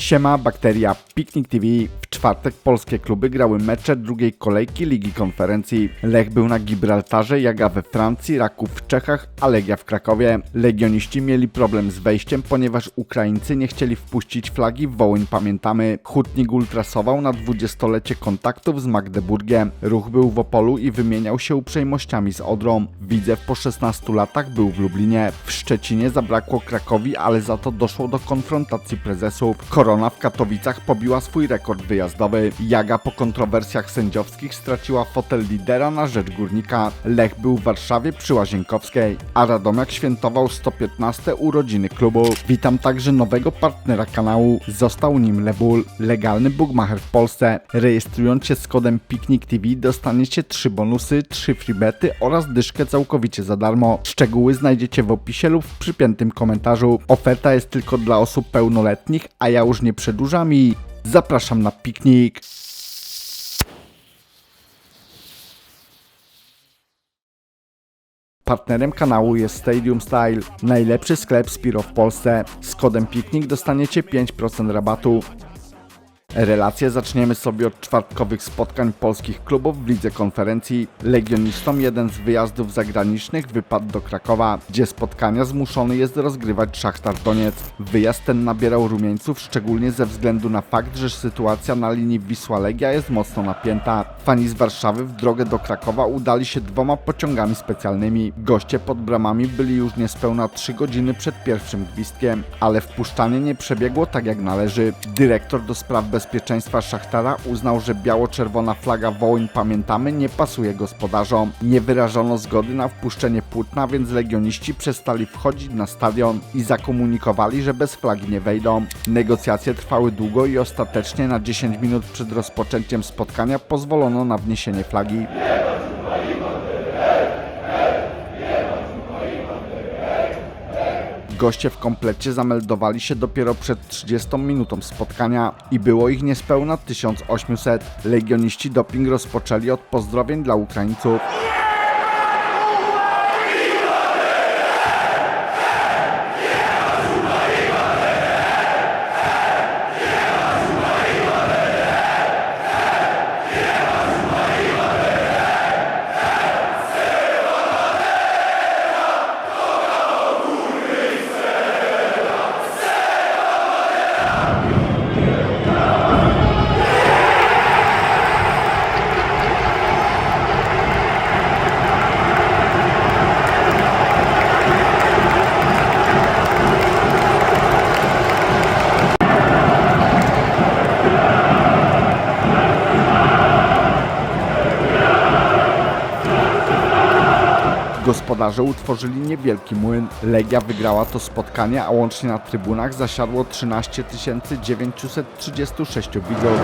Siema, bakteria, Piknik TV. W czwartek polskie kluby grały mecze drugiej kolejki Ligi Konferencji. Lech był na Gibraltarze, Jaga we Francji, Raków w Czechach, a Legia w Krakowie. Legioniści mieli problem z wejściem, ponieważ Ukraińcy nie chcieli wpuścić flagi w Wołyń, pamiętamy. Hutnik ultrasował na dwudziestolecie kontaktów z Magdeburgiem. Ruch był w Opolu i wymieniał się uprzejmościami z Odrą. Widzew po 16 latach był w Lublinie. W Szczecinie zabrakło Krakowi, ale za to doszło do konfrontacji prezesów. Korona w Katowicach pobiła swój rekord wyjazdowy. Jaga po kontrowersjach sędziowskich straciła fotel lidera na rzecz górnika. Lech był w Warszawie przy Łazienkowskiej, a Radomiak świętował 115 urodziny klubu. Witam także nowego partnera kanału. Został nim Lebul, legalny bookmacher w Polsce. Rejestrując się z kodem Piknik TV dostaniecie 3 bonusy, 3 freebety oraz dyszkę całkowicie za darmo. Szczegóły znajdziecie w opisie lub w przypiętym komentarzu. Oferta jest tylko dla osób pełnoletnich, a ja już nie przedłużam i zapraszam na piknik. Partnerem kanału jest Stadium Style, najlepszy sklep Spiro w Polsce. Z kodem Piknik dostaniecie 5% rabatu. Relacje zaczniemy sobie od czwartkowych spotkań polskich klubów w lidze konferencji. Legionistom jeden z wyjazdów zagranicznych wypadł do Krakowa, gdzie spotkania zmuszony jest rozgrywać Szachtar Doniec. Wyjazd ten nabierał rumieńców szczególnie ze względu na fakt, że sytuacja na linii Wisła-Legia jest mocno napięta. Fani z Warszawy w drogę do Krakowa udali się dwoma pociągami specjalnymi. Goście pod bramami byli już niespełna 3 godziny przed pierwszym gwizdkiem, ale wpuszczanie nie przebiegło tak jak należy. Dyrektor do spraw bezpieczeństwa Szachtara uznał, że biało-czerwona flaga Wołyń pamiętamy nie pasuje gospodarzom. Nie wyrażono zgody na wpuszczenie płótna, więc legioniści przestali wchodzić na stadion i zakomunikowali, że bez flagi nie wejdą. Negocjacje trwały długo i ostatecznie na 10 minut przed rozpoczęciem spotkania pozwolono na wniesienie flagi. Goście w komplecie zameldowali się dopiero przed 30 minutą spotkania i było ich niespełna 1800. Legioniści doping rozpoczęli od pozdrowień dla Ukraińców. Gospodarze utworzyli niewielki młyn. Legia wygrała to spotkanie, a łącznie na trybunach zasiadło 13 936 widzów.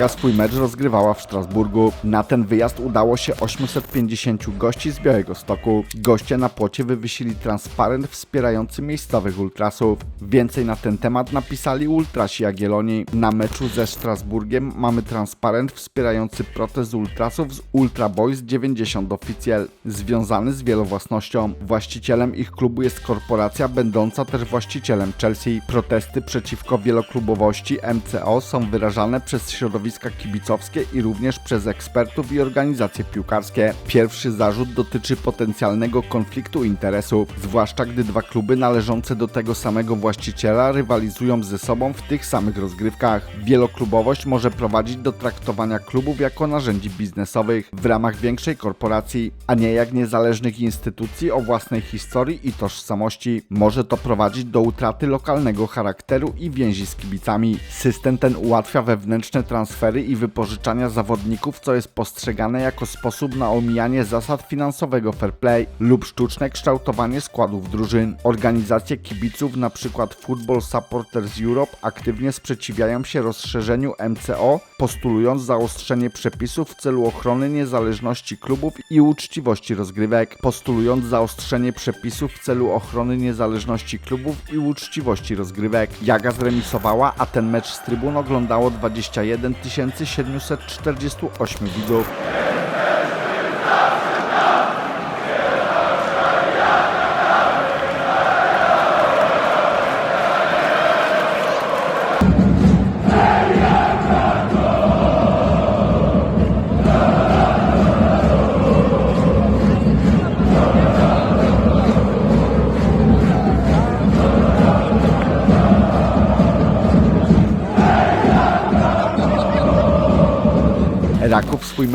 Jaga swój mecz rozgrywała w Strasburgu. Na ten wyjazd udało się 850 gości z Białego Stoku. Goście na płocie wywiesili transparent wspierający miejscowych ultrasów. Więcej na ten temat napisali ultrasi Jagiellonii. Na meczu ze Strasburgiem mamy transparent wspierający protest ultrasów z Ultra Boys 90 Official, związany z wielowłasnością. Właścicielem ich klubu jest korporacja będąca też właścicielem Chelsea. Protesty przeciwko wieloklubowości MCO są wyrażane przez środowiska kibicowskie i również przez ekspertów i organizacje piłkarskie. Pierwszy zarzut dotyczy potencjalnego konfliktu interesów, zwłaszcza gdy dwa kluby należące do tego samego właściciela rywalizują ze sobą w tych samych rozgrywkach. Wieloklubowość może prowadzić do traktowania klubów jako narzędzi biznesowych w ramach większej korporacji, a nie jak niezależnych instytucji o własnej historii i tożsamości. Może to prowadzić do utraty lokalnego charakteru i więzi z kibicami. System ten ułatwia wewnętrzne transfery i wypożyczania zawodników, co jest postrzegane jako sposób na omijanie zasad finansowego fair play lub sztuczne kształtowanie składów drużyn. Organizacje kibiców, np. Football Supporters Europe, aktywnie sprzeciwiają się rozszerzeniu MCO postulując zaostrzenie przepisów w celu ochrony niezależności klubów i uczciwości rozgrywek. Postulując zaostrzenie przepisów w celu ochrony niezależności klubów i uczciwości rozgrywek. Jaga zremisowała, a ten mecz z trybun oglądało 21 748 widzów.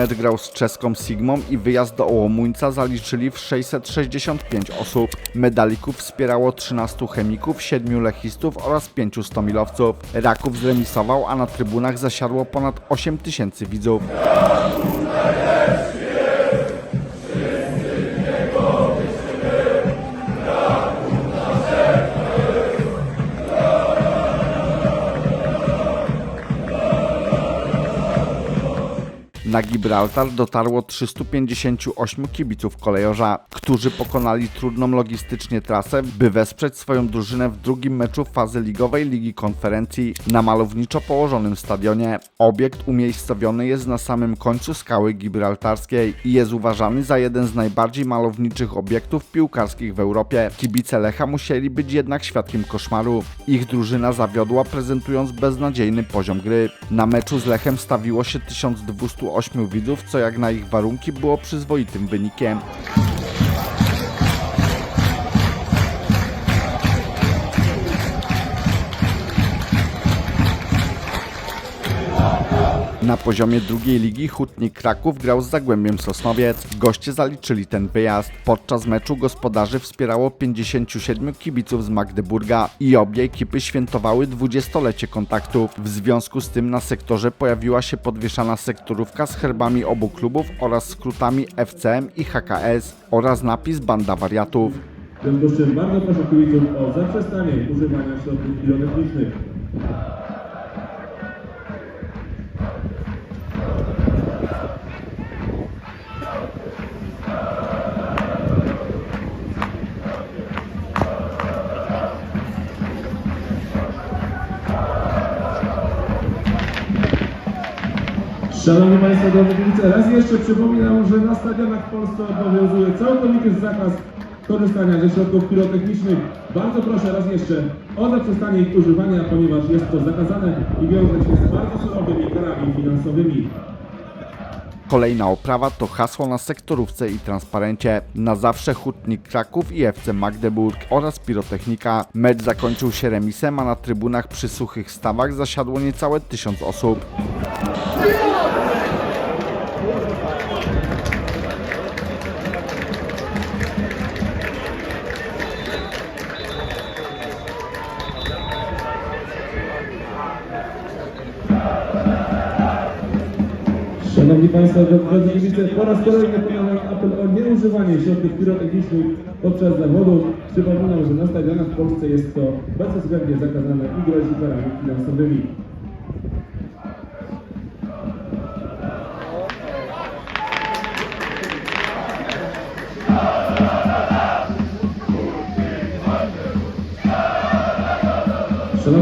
Mecz grał z czeską Sigmą i wyjazd do Ołomuńca zaliczyli w 665 osób. Medalików wspierało 13 chemików, 7 lechistów oraz 5 stomilowców. Raków zremisował, a na trybunach zasiadło ponad 8 tysięcy widzów. Na Gibraltar dotarło 358 kibiców kolejorza, którzy pokonali trudną logistycznie trasę, by wesprzeć swoją drużynę w drugim meczu fazy ligowej Ligi Konferencji na malowniczo położonym stadionie. Obiekt umiejscowiony jest na samym końcu skały gibraltarskiej i jest uważany za jeden z najbardziej malowniczych obiektów piłkarskich w Europie. Kibice Lecha musieli być jednak świadkiem koszmaru. Ich drużyna zawiodła prezentując beznadziejny poziom gry. Na meczu z Lechem stawiło się 1208 widzów, co jak na ich warunki było przyzwoitym wynikiem. Na poziomie drugiej ligi Hutnik Kraków grał z Zagłębiem Sosnowiec. Goście zaliczyli ten wyjazd. Podczas meczu gospodarzy wspierało 57 kibiców z Magdeburga i obie ekipy świętowały 20-lecie kontaktów. W związku z tym na sektorze pojawiła się podwieszana sektorówka z herbami obu klubów oraz skrótami FCM i HKS oraz napis Banda Wariatów. W związku z czym bardzo proszę kibiców o zaprzestanie używania środków pirotechnicznych. Szanowni Państwo, drodzy kibice, raz jeszcze przypominam, że na stadionach w Polsce obowiązuje całkowity zakaz korzystania ze środków pirotechnicznych. Bardzo proszę raz jeszcze o zaprzestanie ich używania, ponieważ jest to zakazane i wiąże się z bardzo surowymi karami finansowymi. Kolejna oprawa to hasło na sektorówce i transparencie. Na zawsze Hutnik Kraków i FC Magdeburg oraz pirotechnika. Mecz zakończył się remisem, a na trybunach przy suchych stawach zasiadło niecałe tysiąc osób. Szanowni Państwo, drodzy kibice, po raz kolejny ponawiam apel o nieużywanie środków pirotechnicznych podczas zawodów. Przypominam, że na stadionach w Polsce jest to bezwzględnie zakazane i grozi karami finansowymi.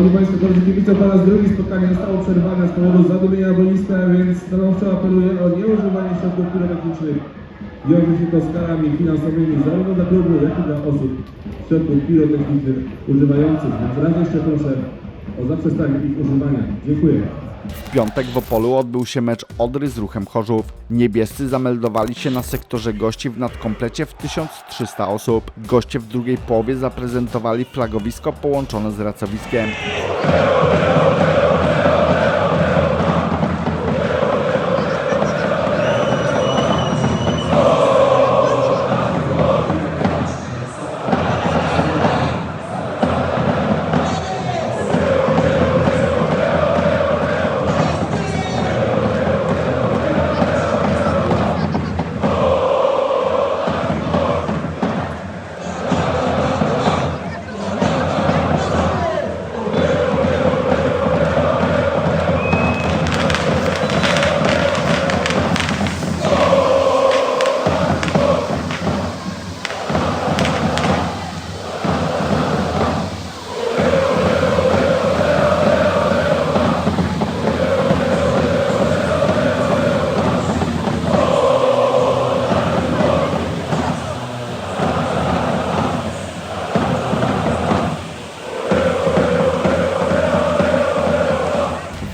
Szanowni Państwo, drodzy kibice, po raz drugi spotkanie zostało przerwane z powodu zadumienia boiska, więc stanowczo apeluję o nieużywanie środków pirotechnicznych. Wiąże się to z karami finansowymi zarówno dla klubu, jak i dla osób środków pirotechnicznych używających. Więc raz jeszcze proszę o zaprzestanie ich używania. Dziękuję. W piątek w Opolu odbył się mecz Odry z Ruchem Chorzów. Niebiescy zameldowali się na sektorze gości w nadkomplecie w 1300 osób. Goście w drugiej połowie zaprezentowali flagowisko połączone z racowiskiem.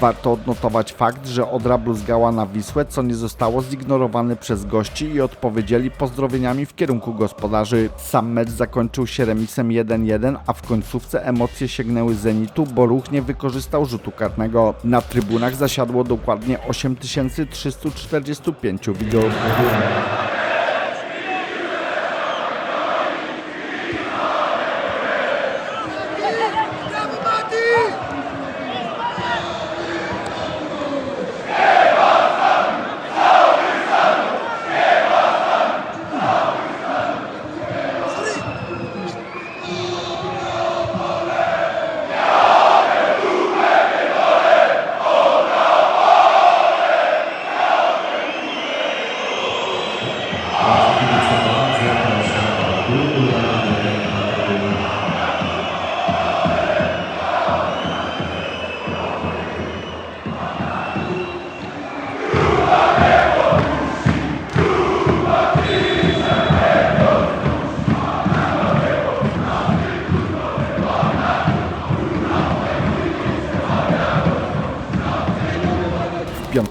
Warto odnotować fakt, że Odra bluzgała na Wisłę, co nie zostało zignorowane przez gości i odpowiedzieli pozdrowieniami w kierunku gospodarzy. Sam mecz zakończył się remisem 1-1, a w końcówce emocje sięgnęły Zenitu, bo ruch nie wykorzystał rzutu karnego. Na trybunach zasiadło dokładnie 8345 widzów.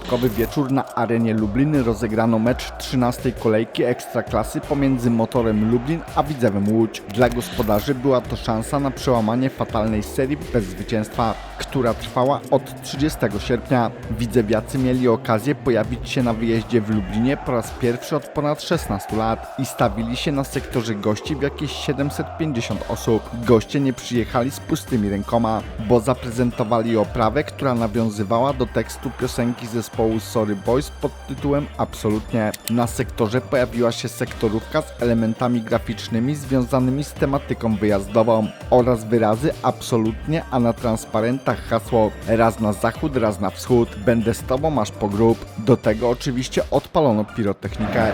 Piątkowy wieczór na arenie Lubliny rozegrano mecz 13 kolejki Ekstraklasy pomiędzy Motorem Lublin a Widzewem Łódź. Dla gospodarzy była to szansa na przełamanie fatalnej serii bez zwycięstwa, która trwała od 30 sierpnia. Widzewiacy mieli okazję pojawić się na wyjeździe w Lublinie po raz pierwszy od ponad 16 lat i stawili się na sektorze gości w jakieś 750 osób. Goście nie przyjechali z pustymi rękoma, bo zaprezentowali oprawę, która nawiązywała do tekstu piosenki zespołu Sorry Boys pod tytułem Absolutnie. Na sektorze pojawiła się sektorówka z elementami graficznymi związanymi z tematyką wyjazdową oraz wyrazy Absolutnie, a na transparentach hasło raz na zachód, raz na wschód. Będę z tobą aż po grób. Do tego oczywiście odpalono pirotechnikę.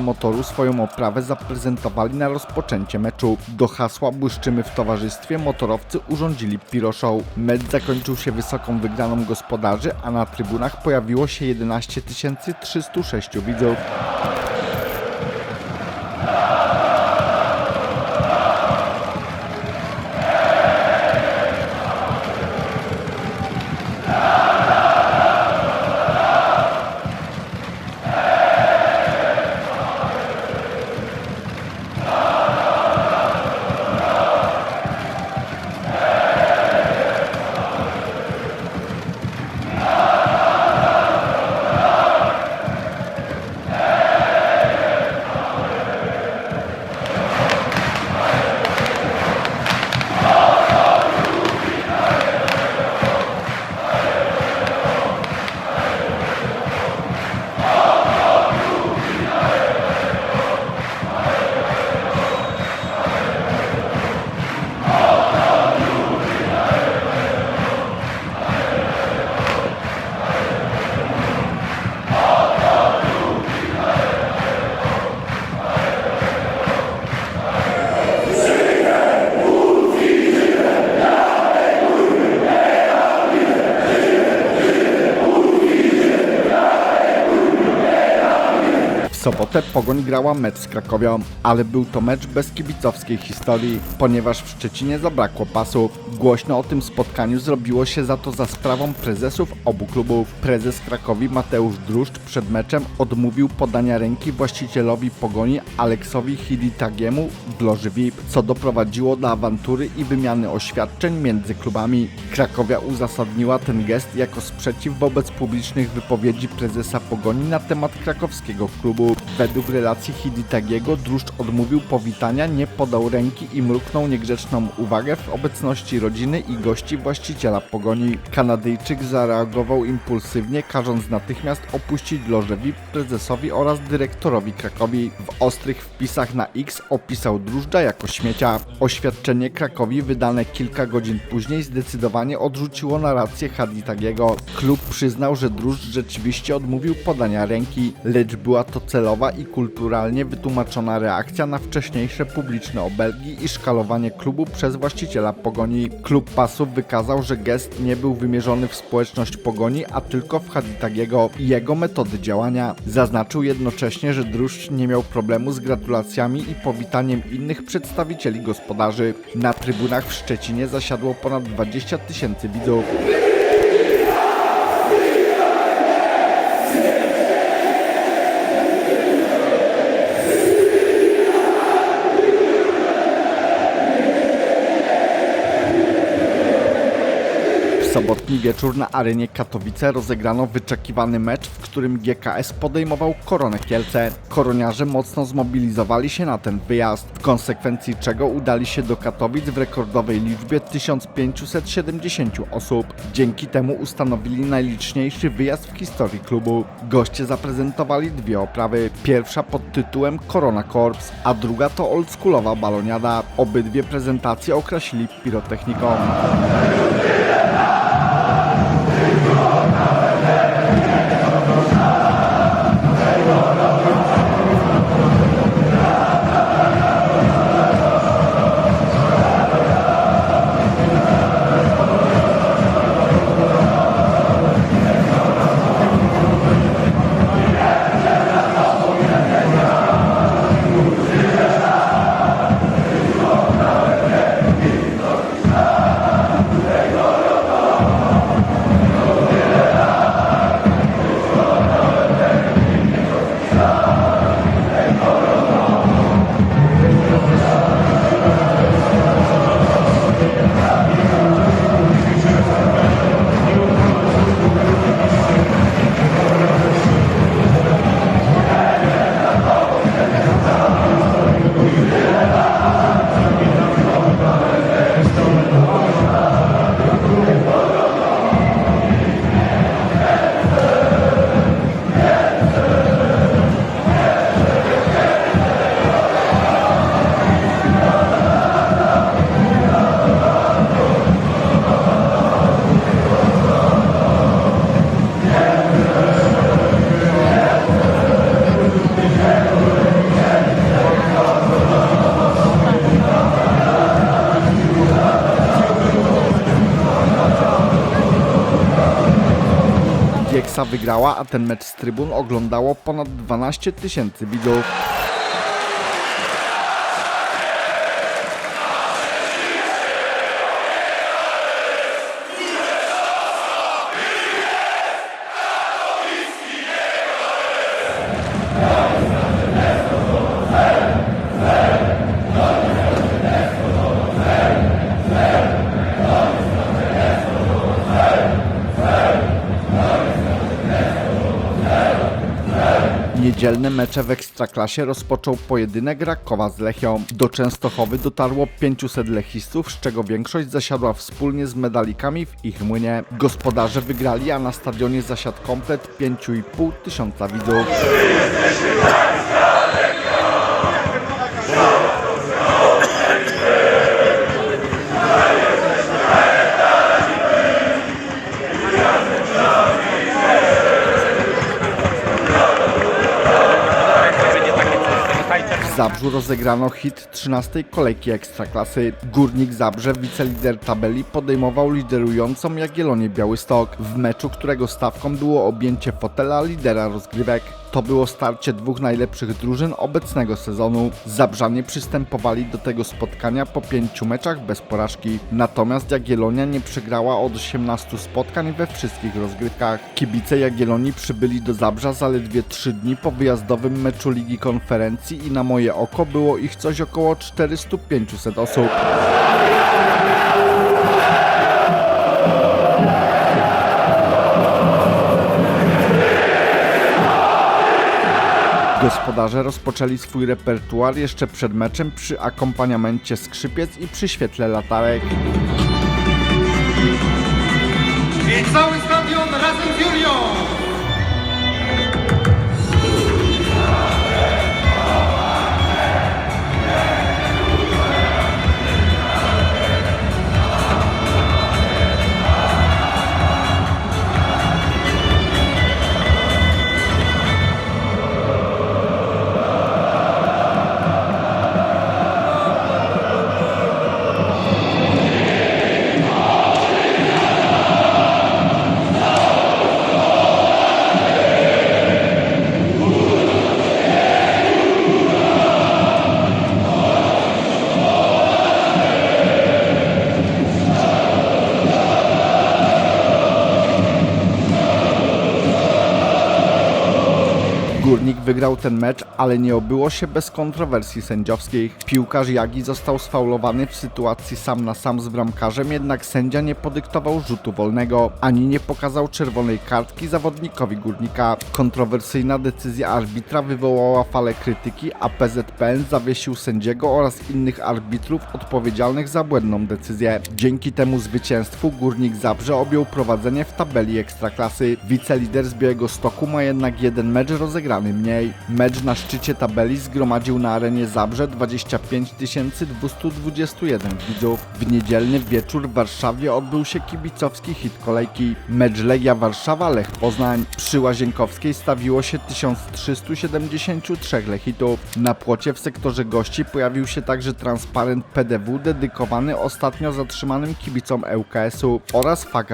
Motoru swoją oprawę zaprezentowali na rozpoczęcie meczu. Do hasła Błyszczymy w towarzystwie motorowcy urządzili Piro Show. Mecz zakończył się wysoką wygraną gospodarzy, a na trybunach pojawiło się 11 306 widzów. Sobotę Pogoń grała mecz z Krakowią, ale był to mecz bez kibicowskiej historii, ponieważ w Szczecinie zabrakło pasów. Głośno o tym spotkaniu zrobiło się za to za sprawą prezesów obu klubów. Prezes Krakowi Mateusz Druszcz przed meczem odmówił podania ręki właścicielowi Pogoni Aleksowi Hiditagiemu w loży VIP, co doprowadziło do awantury i wymiany oświadczeń między klubami. Krakowia uzasadniła ten gest jako sprzeciw wobec publicznych wypowiedzi prezesa Pogoni na temat krakowskiego klubu. Według relacji Hiditagiego Druszcz odmówił powitania, nie podał ręki i mruknął niegrzeczną uwagę w obecności rodziny i gości właściciela Pogoni. Kanadyjczyk zareagował impulsywnie, każąc natychmiast opuścić lożę VIP prezesowi oraz dyrektorowi Krakowi. W ostrych wpisach na X opisał Drużdża jako śmiecia. Oświadczenie Krakowi wydane kilka godzin później zdecydowanie odrzuciło narrację Haditagiego. Klub przyznał, że Drużdż rzeczywiście odmówił podania ręki, lecz była to celowa i kulturalnie wytłumaczona reakcja na wcześniejsze publiczne obelgi i szkalowanie klubu przez właściciela Pogoni. Klub Pasów wykazał, że gest nie był wymierzony w społeczność Pogoni, a tylko w Haditagiego i jego metody działania. Zaznaczył jednocześnie, że Druszcz nie miał problemu z gratulacjami i powitaniem innych przedstawicieli gospodarzy. Na trybunach w Szczecinie zasiadło ponad 20 tysięcy widzów. Sobotni wieczór na arenie Katowice rozegrano wyczekiwany mecz, w którym GKS podejmował Koronę Kielce. Koroniarze mocno zmobilizowali się na ten wyjazd, w konsekwencji czego udali się do Katowic w rekordowej liczbie 1570 osób. Dzięki temu ustanowili najliczniejszy wyjazd w historii klubu. Goście zaprezentowali dwie oprawy. Pierwsza pod tytułem Korona Corps, a druga to oldschoolowa baloniada. Obydwie prezentacje określili pirotechniką. Wygrała, a ten mecz z trybun oglądało ponad 12 tysięcy widzów. Niedzielne mecze w Ekstraklasie rozpoczął pojedynek Rakowa z Lechią. Do Częstochowy dotarło 500 lechistów, z czego większość zasiadła wspólnie z medalikami w ich młynie. Gospodarze wygrali, a na stadionie zasiadł komplet 5,5 tysiąca widzów. Zabrzu rozegrano hit 13 kolejki Ekstraklasy. Górnik Zabrze, wicelider tabeli, podejmował liderującą Jagiellonię Białystok w meczu, którego stawką było objęcie fotela lidera rozgrywek. To było starcie dwóch najlepszych drużyn obecnego sezonu. Zabrzanie przystępowali do tego spotkania po pięciu meczach bez porażki. Natomiast Jagiellonia nie przegrała od 18 spotkań we wszystkich rozgrywkach. Kibice Jagiellonii przybyli do Zabrza zaledwie 3 dni po wyjazdowym meczu Ligi Konferencji i na moje oko było ich coś około 400-500 osób. Gospodarze rozpoczęli swój repertuar jeszcze przed meczem przy akompaniamencie skrzypiec i przy świetle latarek. I cały wygrał ten mecz, ale nie obyło się bez kontrowersji sędziowskich. Piłkarz Jagi został sfaulowany w sytuacji sam na sam z bramkarzem, jednak sędzia nie podyktował rzutu wolnego, ani nie pokazał czerwonej kartki zawodnikowi Górnika. Kontrowersyjna decyzja arbitra wywołała falę krytyki, a PZPN zawiesił sędziego oraz innych arbitrów odpowiedzialnych za błędną decyzję. Dzięki temu zwycięstwu Górnik Zabrze objął prowadzenie w tabeli Ekstraklasy. Wicelider z Białego Stoku ma jednak jeden mecz rozegrany mniej. Mecz na szczycie tabeli zgromadził na arenie Zabrze 25 221 widzów. W niedzielny wieczór w Warszawie odbył się kibicowski hit kolejki. Mecz Legia Warszawa-Lech Poznań. Przy Łazienkowskiej stawiło się 1373 lechitów. Na płocie w sektorze gości pojawił się także transparent PDW dedykowany ostatnio zatrzymanym kibicom ŁKS-u oraz Fak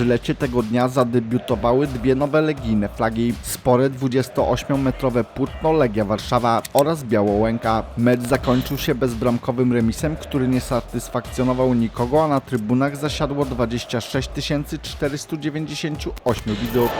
żylecie tego dnia zadebiutowały dwie nowe legijne flagi. Spore 28-metrowe płótno Legia Warszawa oraz Białołęka. Mecz zakończył się bezbramkowym remisem, który nie satysfakcjonował nikogo, a na trybunach zasiadło 26 498 widzów.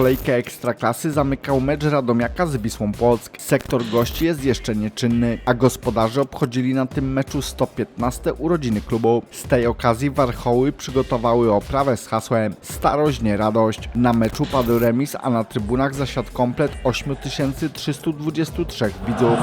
Kolejkę Ekstraklasy zamykał mecz Radomiaka z Wisłą Płock. Sektor gości jest jeszcze nieczynny, a gospodarze obchodzili na tym meczu 115 urodziny klubu. Z tej okazji Warchoły przygotowały oprawę z hasłem Starość, nie radość. Na meczu padł remis, a na trybunach zasiadł komplet 8323 widzów.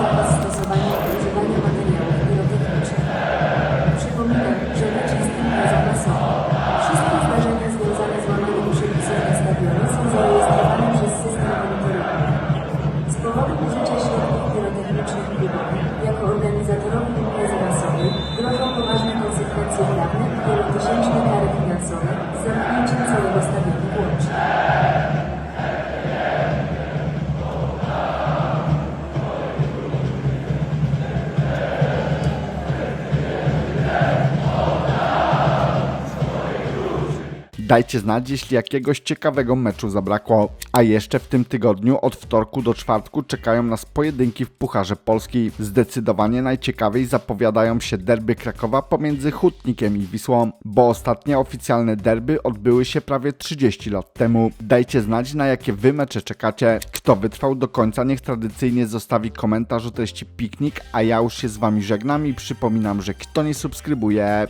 Dajcie znać, jeśli jakiegoś ciekawego meczu zabrakło. A jeszcze w tym tygodniu od wtorku do czwartku czekają nas pojedynki w Pucharze Polski. Zdecydowanie najciekawiej zapowiadają się derby Krakowa pomiędzy Hutnikiem i Wisłą, bo ostatnie oficjalne derby odbyły się prawie 30 lat temu. Dajcie znać, na jakie wy mecze czekacie. Kto wytrwał do końca, niech tradycyjnie zostawi komentarz o treści piknik, a ja już się z wami żegnam i przypominam, że kto nie subskrybuje,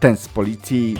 ten z policji.